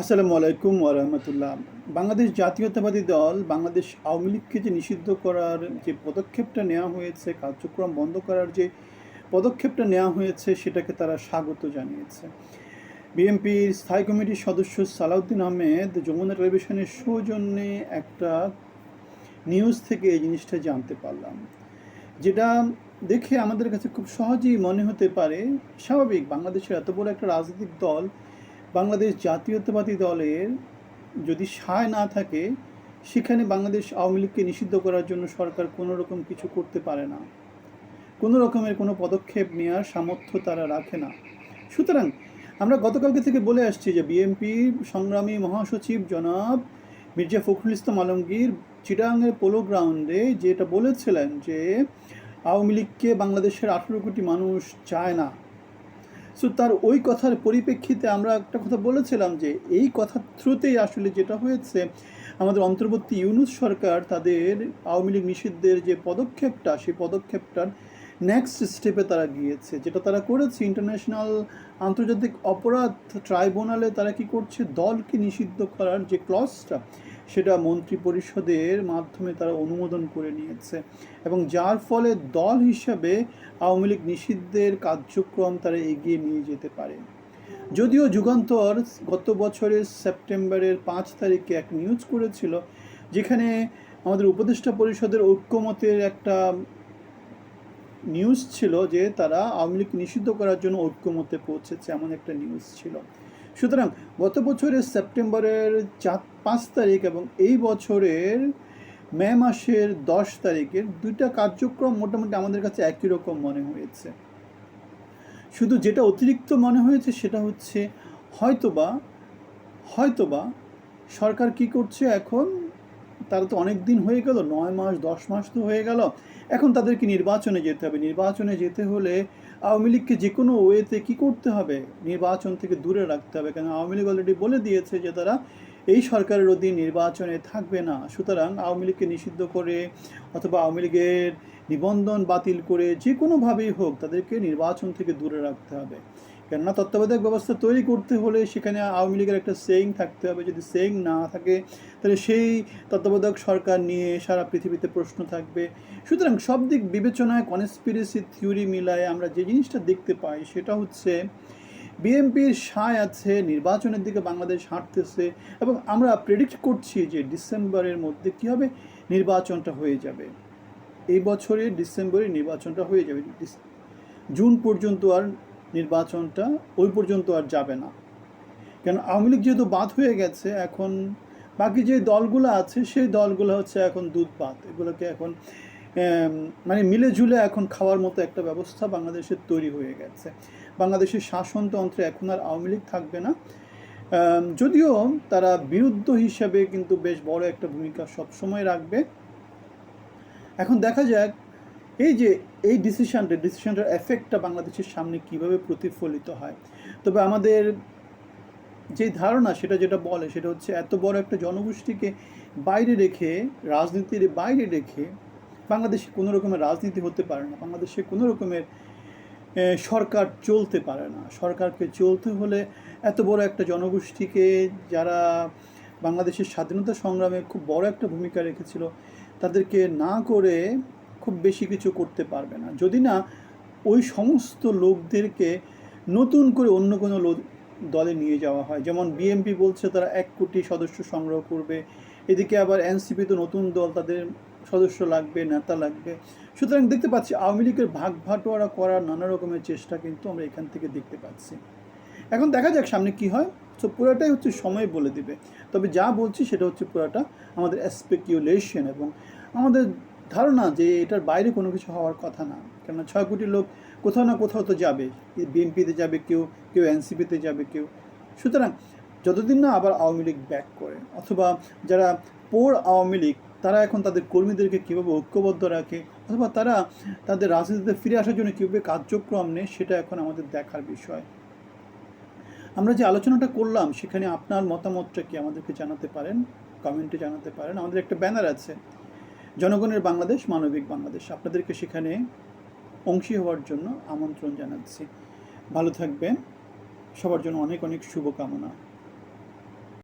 আসসালামু আলাইকুম ওরহমতুল্লাহ বাংলাদেশ জাতীয়তাবাদী দল বাংলাদেশ আওয়ামী লীগকে যে নিষিদ্ধ করার যে পদক্ষেপটা নেওয়া হয়েছে, কার্যক্রম বন্ধ করার যে পদক্ষেপটা নেওয়া হয়েছে, সেটাকে তারা স্বাগত জানিয়েছে। বিএনপির স্থায়ী কমিটির সদস্য সালাউদ্দিন আহমেদ যমুনা টেলিভিশনের সৌজন্যে একটা নিউজ থেকে এই জিনিসটা জানতে পারলাম। যেটা দেখে আমাদের কাছে খুব সহজেই মনে হতে পারে, স্বাভাবিক বাংলাদেশের এত বড় একটা রাজনৈতিক দল বাংলাদেশ জাতীয়তাবাদী দলের যদি সায় না থাকে, সেখানে বাংলাদেশ আওয়ামী লীগকে নিষিদ্ধ করার জন্য সরকার কোনো রকম কিছু করতে পারে না। কোনো রকমের কোনো পদক্ষেপ নেওয়ার সামর্থ্য তারা রাখে না। সুতরাং আমরা গতকালকে থেকে বলে আসছি যে বিএনপির সংগ্রামী মহাসচিব জনাব মির্জা ফখরুল ইসলাম আলমগীর চিটাগাংয়ের পোলো গ্রাউন্ডে যেটা বলেছিলেন যে আওয়ামী লীগকে বাংলাদেশের আঠেরো কোটি মানুষ চায় না সো তার ওই কথার পরিপ্রেক্ষিতে আমরা একটা কথা বলেছিলাম যে এই কথার থ্রুতেই আসলে যেটা হয়েছে, আমাদের অন্তর্বর্তী ইউনুস সরকার তাদের আওয়ামী লীগ নিষিদ্ধের যে পদক্ষেপটা, সেই পদক্ষেপটার নেক্সট স্টেপে তারা গিয়েছে, যেটা তারা করেছে ইন্টারন্যাশনাল আন্তর্জাতিক অপরাধ ট্রাইব্যুনালে তারা কি করছে? দলকে নিষিদ্ধ করার যে ক্লসটা সেটা মন্ত্রী পরিষদের মাধ্যমে তারা অনুমোদন করে নিয়েছে। এবং যার ফলে দল হিসাবে আওয়ামী লীগ নিষিদ্ধের কার্যক্রম তারা এগিয়ে নিয়ে যেতে পারে। যদিও যুগান্তর গত বছরের সেপ্টেম্বরের পাঁচ তারিখে এক নিউজ করেছিল, যেখানে আমাদের উপদেষ্টা পরিষদের ঐক্যমতের একটা নিউজ ছিল যে তারা আওয়ামী লীগ নিষিদ্ধ করার জন্য ঐক্যমতে পৌঁছেছে, এমন একটা নিউজ ছিল। সুতরাং গত বছরের সেপ্টেম্বরের চার, পাঁচ তারিখ এবং এই বছরের মে মাসের দশ তারিখের দুইটা কার্যক্রম মোটামুটি আমাদের কাছে একই রকম মনে হয়েছে। শুধু যেটা অতিরিক্ত মনে হয়েছে সেটা হচ্ছে হয়তোবা হয়তোবা সরকার কি করছে এখন? তারা তো অনেক দিন হয়ে গেল, নয় মাস, দশ মাস তো হয়ে গেল। এখন তাদেরকে নির্বাচনে যেতে হবে। নির্বাচনে যেতে হলে আওয়ামী লীগকে যে কোনো ওয়েতে কী করতে হবে? নির্বাচন থেকে দূরে রাখতে হবে। কারণ আওয়ামী লীগ অলরেডি বলে দিয়েছে যে তারা এই সরকারের অধীন নির্বাচনে থাকবে না। সুতরাং আওয়ামী লীগকে নিষিদ্ধ করে অথবা আওয়ামী লীগের নিবন্ধন বাতিল করে যে কোনোভাবেই হোক তাদেরকে নির্বাচন থেকে দূরে রাখতে হবে। কেননা তত্ত্বাবধায়ক ব্যবস্থা তৈরি করতে হলে সেখানে আওয়ামী লীগের একটা সেইং থাকতে হবে, যদি সেইং না থাকে, তাহলে সেই তত্ত্বাবধায়ক সরকার নিয়ে সারা পৃথিবীতে প্রশ্ন থাকবে। সুতরাং সব দিক বিবেচনায় কনস্পিরেসি থিওরি মিলায় আমরা যে জিনিসটা দেখতে পাই, সেটা হচ্ছে বিএনপির সায় আছে, নির্বাচনের দিকে বাংলাদেশ হাঁটতেছে, এবং আমরা প্রেডিক্ট করছি যে ডিসেম্বরের মধ্যে কী হবে? নির্বাচনটা হয়ে যাবে। এই বছরে ডিসেম্বরে নির্বাচনটা হয়ে যাবে। জুন পর্যন্ত আর নির্বাচনটা ওই পর্যন্ত আর যাবে না। কেন, আওয়ামী লীগ যেহেতু বাদ হয়ে গেছে, এখন বাকি যে দলগুলো আছে, সেই দলগুলো হচ্ছে এখন দুধ ভাত এগুলোকে এখন মানে মিলে ঝুলে এখন খাওয়ার মতো একটা ব্যবস্থা বাংলাদেশের তৈরি হয়ে গেছে। বাংলাদেশের শাসনতন্ত্রে এখন আর আওয়ামী লীগ থাকবে না। যদিও তারা বিরুদ্ধ হিসাবে কিন্তু বেশ বড় একটা ভূমিকা সবসময় রাখবে। এখন দেখা যাক এই যে, এই ডিসিশনটা ডিসিশনটার এফেক্টটা বাংলাদেশের সামনে কীভাবে প্রতিফলিত হয়? তবে আমাদের যে ধারণা, সেটা যেটা বলে, সেটা হচ্ছে এত বড় একটা জনগোষ্ঠীকে বাইরে রেখে, রাজনীতির বাইরে রেখে বাংলাদেশে কোনো রকমের রাজনীতি হতে পারে না। বাংলাদেশে কোনো রকমের সরকার চলতে পারে না। সরকারকে চলতে হলে এত বড় একটা জনগোষ্ঠীকে যারা বাংলাদেশের স্বাধীনতা সংগ্রামে খুব বড় একটা ভূমিকা রেখেছিল, তাদেরকে না করে খুব বেশি কিছু করতে পারবে না। যদি না, ওই সমস্ত লোকদেরকে নতুন করে অন্য কোনো দলে নিয়ে যাওয়া হয়। যেমন বিএনপি বলছে তারা এক কোটি সদস্য সংগ্রহ করবে, এদিকে আবার এনসিপি তো নতুন দল তাদের সদস্য লাগবে, নেতা লাগবে। সুতরাং দেখতে পাচ্ছি আওয়ামী লীগের ভাগ ভাটোয়ারা করার নানা রকমের চেষ্টা কিন্তু আমরা এখান থেকে দেখতে পাচ্ছি। এখন দেখা যাক সামনে কি হয়। তো পুরোটাই হচ্ছে সময় বলে দিবে। তবে যা বলছি সেটা হচ্ছে পুরোটা আমাদের স্পেকিউলেশন এবং আমাদের ধারণা যে এটার বাইরে কোনো কিছু হওয়ার কথা না। কেননা ছয় কোটি লোক কোথাও না কোথাও তো যাবে। বিএনপিতে যাবে কেউ কেউ এনসিপিতে যাবে কেউ। সুতরাং যতদিন না আবার আওয়ামী লীগ ব্যাক করে, অথবা যারা পোর আওয়ামী লীগ, তারা এখন তাদের কর্মীদেরকে কীভাবে ঐক্যবদ্ধ রাখে, অথবা তারা তাদের রাজনীতিতে ফিরে আসার জন্য কীভাবে কার্যক্রম নেয়, সেটা এখন আমাদের দেখার বিষয়। আমরা যে আলোচনাটা করলাম, সেখানে আপনার মতামতটা কি আমাদেরকে জানাতে পারেন? কমেন্টে জানাতে পারেন। আমাদের একটা ব্যানার আছে জনগণের বাংলাদেশ, মানবিক বাংলাদেশ। আপনাদেরকে সেখানে অংশী হওয়ার জন্য আমন্ত্রণ জানাচ্ছি। ভালো থাকবেন। সবার জন্য অনেক অনেক শুভকামনা।